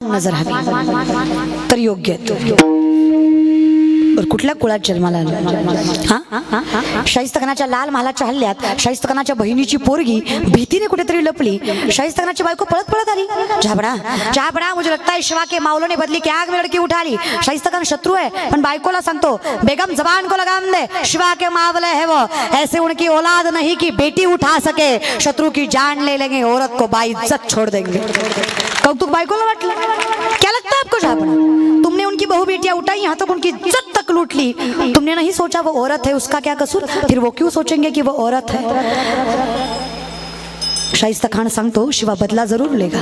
नजर हवी तर योग्य बरं कुठल्या कुळात जन्माला आलो? शाहिस्तखानाच्या लाल महालाच्या हल्ल्यात शाहिस्तखानाच्या बहिणीची पोरगी भीतीने कुठेतरी लपली. शाहिस्तखानाची बायको पळत पळत आली. झाबडा. झाबडा मुझे लगता है शिवा के मावलो ने बदली की आग में लड़की उठा ली शाहिस्तखान शत्रू है पण बायकोला सांगतो बेगम जबान को लगाम दे. शिवा के मावले है वो. ऐसे उनकी औलाद नहीं की बेटी उठा सके. शत्रु की जान ले लेंगे औरत को बाई इज्जत छोड़ देंगे. कौतुक बायकोला वाटलं. क्या लगता है आपको झाबड़ा? बेटियां उठाई यहाँ तक उनकी इज्जत तक लूट ली तुमने नहीं सोचा वो औरत है उसका क्या कसूर? फिर वो क्यों सोचेंगे कि वो औरत है? शाइस्ता खान सांगतो शिवा बदला जरूर लेगा।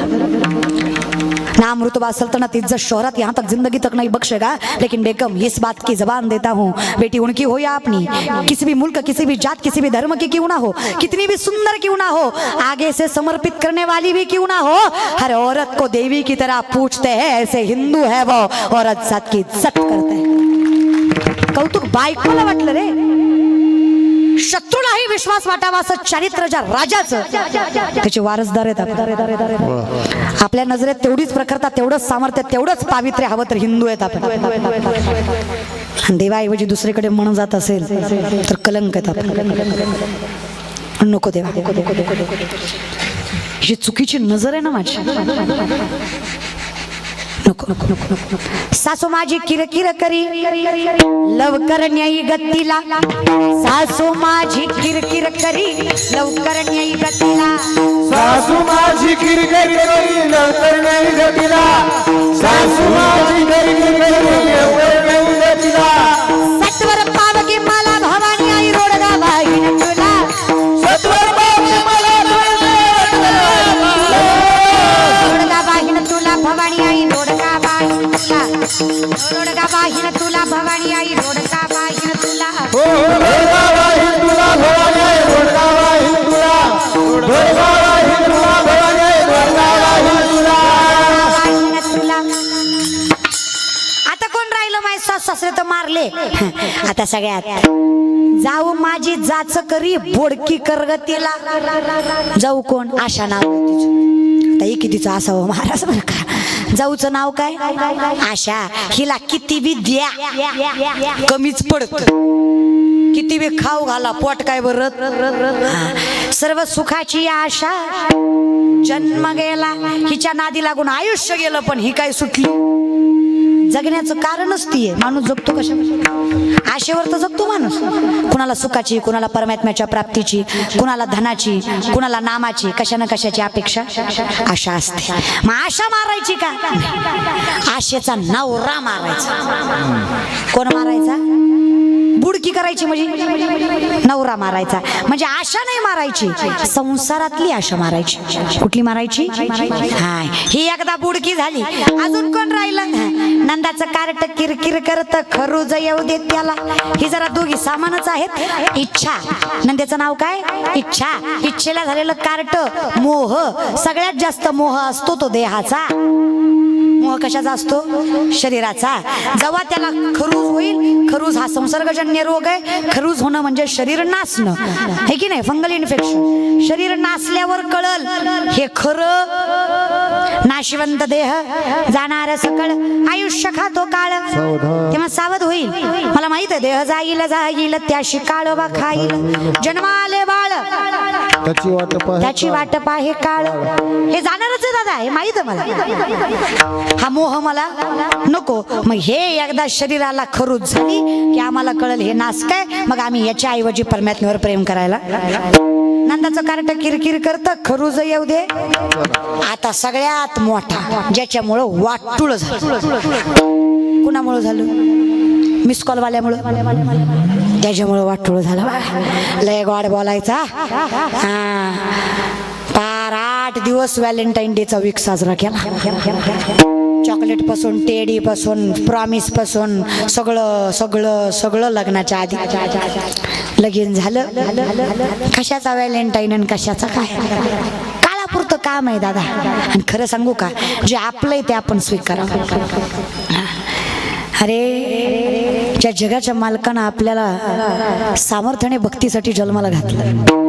ना अमृतबा सल्तनत इज्जत शोहरत यहाँ तक जिंदगी तक नहीं बख्शेगा लेकिन बेगम इस बात की जबान देता हूँ बेटी उनकी हो या अपनी किसी भी मुल्क किसी भी जात किसी भी धर्म की क्यों ना हो कितनी भी सुंदर क्यों ना हो आगे से समर्पित करने वाली भी क्यों ना हो हर औरत को देवी की तरह पूछते हैं ऐसे हिंदू है वो औरत जात की इज्जत करते हैं कौतुक बायकोला वाटलं रे शत्रूलाही विश्वास वाटावा असं चारित्र्य ज्या राजाचं त्याचे वारसदार आहेत आपल्या नजरेत तेवढीच प्रखरता तेवढंच सामर्थ्य तेवढंच पावित्र्य हवं तर हिंदू आहेत आपण. आणि देवाऐवजी दुसरीकडे मन जात असेल तर कलंक आहेत आपण नको देवा. ही चुकीची नजर आहे ना माझी. नको नको नको नको नको. सासू माझी किरकिर करी. लवकर न्यायी गतीला. सासू माझी किरकिर करी. लवकर न्यायी गतीला. सासू माझी किरकिर करी लवकर नाही गतीला. सासू माझी किरकिर करी लवकर आता सगळ्यात. जाऊ माझी जाच करी बोडकी करगतीला. जाऊ कोण? आशा नाव तिचं. तिचं असावं महाराज बरं का? जाऊचं नाव काय? आशा. हिला किती बी द्या. कमीच पडत. किती बी खाऊ घाला पोट काय बरत सर्व सुखाची आशा. जन्म गेला हिच्या नादी लागून आयुष्य गेलं पण ही काय सुटली? जगण्याचं कारणच ती आहे. माणूस जगतो कशा आशेवर तर जगतो माणूस. कुणाला सुखाची कुणाला परमात्म्याच्या प्राप्तीची कुणाला धनाची कुणाला नामाची कशा ना कशाची अपेक्षा? आशा असते. मग आशा मारायची का? आशेचा नवरा मारायचा. कोण मारायचा? बुडकी करायची म्हणजे? नवरा मारायचा. म्हणजे आशा नाही मारायची. संसारातली आशा मारायची. कुठली मारायची? हाय. ही एकदा बुडकी झाली. अजून कोण राहिलं? नंदाचं कार्ट किरकिर करत खरुज येऊ देत त्याला. ही जरा दोघी सामानच आहेत. इच्छा. नंदेचं नाव काय? इच्छा. इच्छेला झालेलं कार्ट मोह. सगळ्यात जास्त मोह असतो तो देहाचा. मोह कशाचा असतो? शरीराचा. जेव्हा त्याला खरूज होईल खरूज हा संसर्गजन्य रोग आहे. खरूज होणं म्हणजे शरीर नासणं. हे की नाही? Fungal infection. शरीर नासल्यावर कळल हे खरं नाशिवंत देह जाणार सकळ आयुष्य खातो काळ. तेव्हा सावध होईल. मला माहीत आहे देह जाईल जाईल त्याशी काळोबा खाईल. जन्माले बाळ त्याची वाट पाहे काळ. हे आहे हे माहीत आहे मला हा मोह मला नको. मग हे एकदा शरीराला खरूच झाली की आम्हाला कळल हे नास काय? मग आम्ही याच्या ऐवजी परमात्म्यावर प्रेम करायला नंदाचं कार्ट किरकिर करत खरूज येऊ दे. आता सगळ्यात मोठा ज्याच्यामुळं वाटुळ झालं. कुणामुळं झालं? मिस कॉल वाल्यामुळं. त्याच्यामुळं वाटोळ झालं. लय गोड बोलायचा हा. आठ दिवस व्हॅलेंटाईन डेचा वीक साजरा केला. चॉकलेटपासून टेडी पासून प्रॉमिसपासून सगळं सगळं सगळं लग्नाच्या आधी. लगीन झालं. कशाचा व्हॅलेंटाईन आणि कशाचा काय? काळापुरतं काम आहे दादा. आणि खरं सांगू का? जे आपलं आहे ते आपण स्वीकारा. अरे ज्या जगाच्या मालकानं आपल्याला सामर्थ्याने भक्तीसाठी जन्माला घातलं.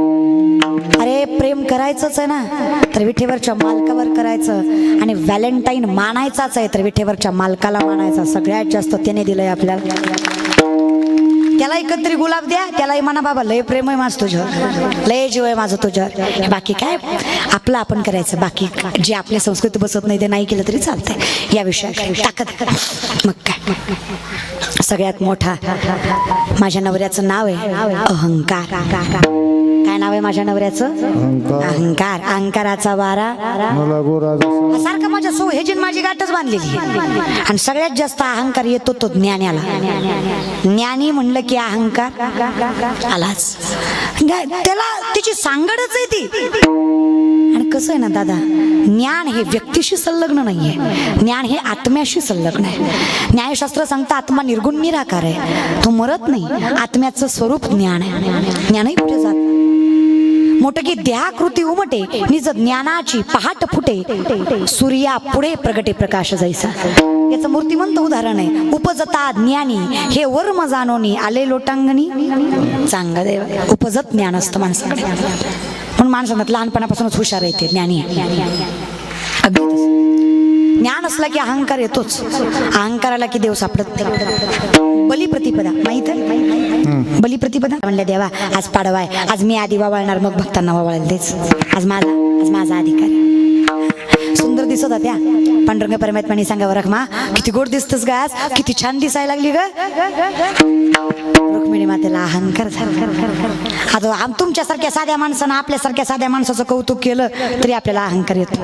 लय प्रेम करायचंच आहे ना तर विठेवरच्या मालकावर करायचं. आणि व्हॅलेंटाईन मानायचाच आहे तर विठेवरच्या मालकाला मानायचा. सगळ्यात जास्त त्याने दिलंय आपल्याला. त्याला एकत्री गुलाब द्या त्यालाही म्हणा बाबा लय प्रेम आहे माझं तुझ्यावर. लय जीव आहे माझं तुझ्यावर. बाकी काय? आपलं आपण करायचं. बाकी जे आपल्या संस्कृती बसत नाही ते नाही केलं तरी चालतंय. या विषयात ताकद मग काय? सगळ्यात मोठा माझ्या नवऱ्याचं नाव आहे अहंकार. माझ्या नवऱ्याचं? अहंकार अहंकार अहंकाराचा वारा. सारखं माझ्या सो न माझी गाठच बांधलेली आहे. आणि सगळ्यात जास्त अहंकार येतो तो ज्ञानाला ज्ञानी म्हणलं की अहंकार आलाच. त्याला त्याची सांगडच आहे ती. आणि कसं आहे ना दादा ज्ञान हे व्यक्तीशी संलग्न नाहीये. ज्ञान हे आत्म्याशी संलग्न आहे. न्यायशास्त्र सांगतं आत्मा निर्गुण निराकार आहे. तो मरत नाही. आत्म्याचं स्वरूप ज्ञान आहे. ज्ञानही कुठे जात द्या कृती उमटे निज ज्ञानाची पहाट फुटे. सूर्या पुढे प्रगटे प्रकाश जायचा याचं मूर्तिमंत उदाहरण आहे. उपजता ज्ञानी हे वर्म जाणोनी आले लोटांगणी. चांग देव. उपजत ज्ञान असतं माणसाकडे. पण माणसांना लहानपणापासूनच हुशार येते ज्ञानी. आहे. अगदी ज्ञान असला की अहंकार येतोच. अहंकाराला की देव सापडत बलिप्रतिपदा. माहीत आहे? बलिप्रतिपदा? म्हणल्या देवा आज पाडवाय आज मी आधी वावळणार मग भक्तांना वावळायला देच आज माझा आज माझा अधिकार आहे. दिसत होत्या. पांडुरंग परमात्माने सांगा रखमा किती गोड दिसतस ग आज. किती छान दिसायला लागली ग. रुक्मिणी मातेला अहंकार झाला आता आम तुमच्यासारख्या साध्या माणसानं आपल्यासारख्या साध्या माणसाचं कौतुक केलं तरी आपल्याला अहंकार येतो.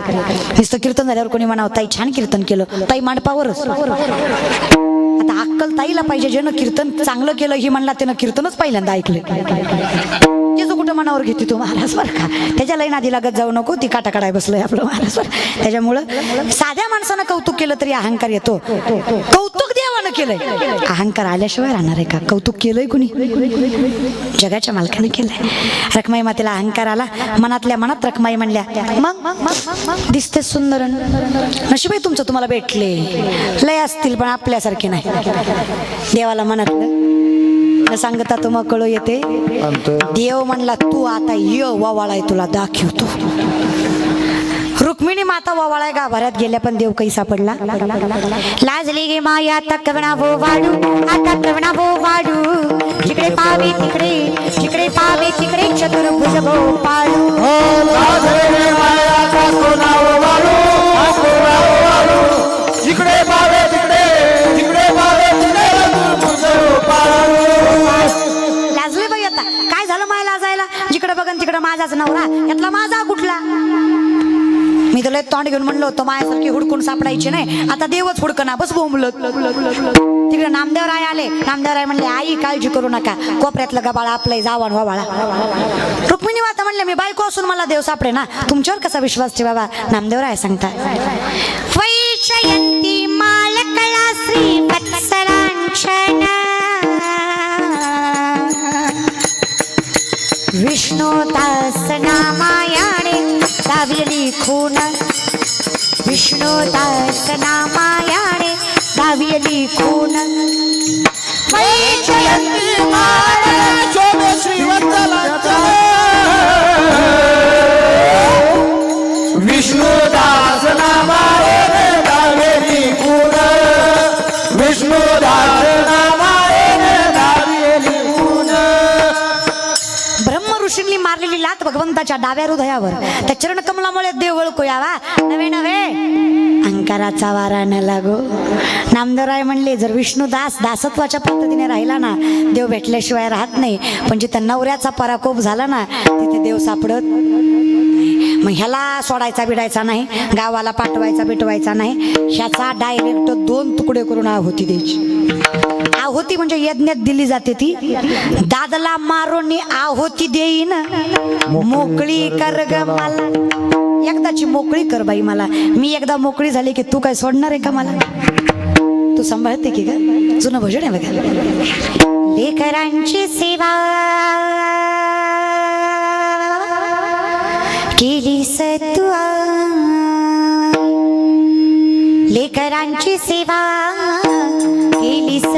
नुसतं कीर्तन झाल्यावर कोणी म्हणावं ताई छान कीर्तन केलं. ताई मांडपावरच. आता अक्कल ताईला पाहिजे ज्यानं कीर्तन चांगलं केलं ही म्हणला त्यानं कीर्तनच पहिल्यांदा ऐकलं. त्याचं कुठं मनावर घेते तू महाराज बरं का? त्याच्या लाईन नादी लागत जाऊ नको ती काटा काढाय बसलंय आपलं महाराज बरं. त्याच्यामुळं साध्या माणसानं कौतुक केलं तरी अहंकार येतो. कौतुक देवानं केलंय. अहंकार आल्याशिवाय राहणार आहे का? कौतुक केलंय कुणी? जगाच्या मालकाने केलंय. रखमाई मातेला अहंकार आला मनातल्या मनात रखमाई म्हणल्या मग दिसते सुंदर नशिबाई तुमचं तुम्हाला भेटले. लय असतील पण आपल्यासारखे नाही. देवाला म्हणतलं न सांगता तुम्हा कळू येते? देव म्हणला तू आता य वावाळाय तुला दाखवतो. रुक्मिणी माता वावाळाय गाभाऱ्यात गेल्या पण देव काही सापडला. लाजली गे माया आता कवणा भो वाडू आता कवणा भो वाडू जिकडे पावे तिकडे जिकडे पावे तिकडे चतुर्भुज भो पाडू जिकडे लाजले बाई आता. काय झालं माया लाजायला? जिकडे बघन तिकडे माझाच नवरा. यातला माझा कुठला? मी तुला तोंड घेऊन म्हणलो होतो मायासारखी हुडकून सापडायची नाही. आता देवच हुडकना बस बोंबलत तिकडे नामदेवराय आले. नामदेवराय म्हणले आई काळजी करू नका. कोपऱ्यातलं गबाळा आपलंय जावा वा बाळा रुक्मिणी वाता म्हणले मी बायको असून मला देव सापडे ना तुमच्यावर कसा विश्वास ठेवावा? नामदेवराय सांगतात. वैशयंती विष्णू दास नामायाणे दाविली खून विष्णू दास नामायाणे दाविली भगवंताच्या डाव्या हृदयावर. त्या चरण कमलामुळे देव ओळखू यावा नवे नवे. अंकाराचा वारा न लागो. नामदेवराय म्हणले जर विष्णुदास दासत्वाच्या पद्धतीने राहिला ना देव भेटल्याशिवाय राहत नाही. पण जिथे नवऱ्याचा पराकोप झाला ना तिथे देव सापडत मग ह्याला सोडायचा बिडायचा नाही. गावाला पाठवायचा बिटवायचा नाही. ह्याचा डायरेक्ट दोन तुकडे करून आहुती द्यायची. आहुती म्हणजे यज्ञात दिली जाते ती. दादला मारून आहुती देईन. मोकळी कर ग मला. एकदाची मोकळी कर बाई मला. मी एकदा मोकळी झाली की तू काय सोडणार आहे का मला? तू सांभाळते की का जुनं भजन आहे बघा. लेकरांची सेवा केली तू लेकरांची सेवा केली तू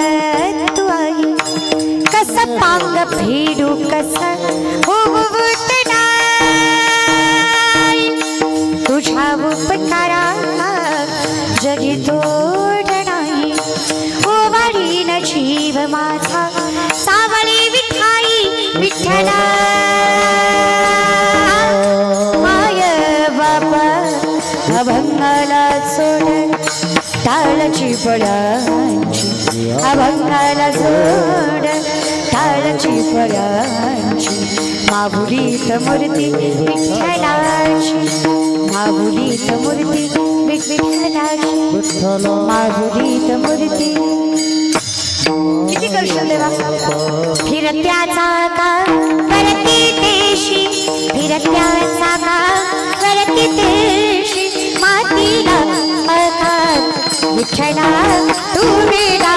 पांग फेडू कस उठणार उपकारा जगी तोड नाही. ओवाळीन जीव माझा सावळी विठाई विठ्ठला माय बापा अभंगाला सोड टाळची पडांची अभंगाला सोड टाळची पडांची माहुलीत मूर्ती विठ्ठलाची माहुलीत मूर्ती विठ्ठलाची माहुलीत मूर्ती. किती करशील देवा फिरत्याचा का परती देशी. फिरत्याचा का परती देशी. मातीला अर्थात विठ्ठला तू वेडा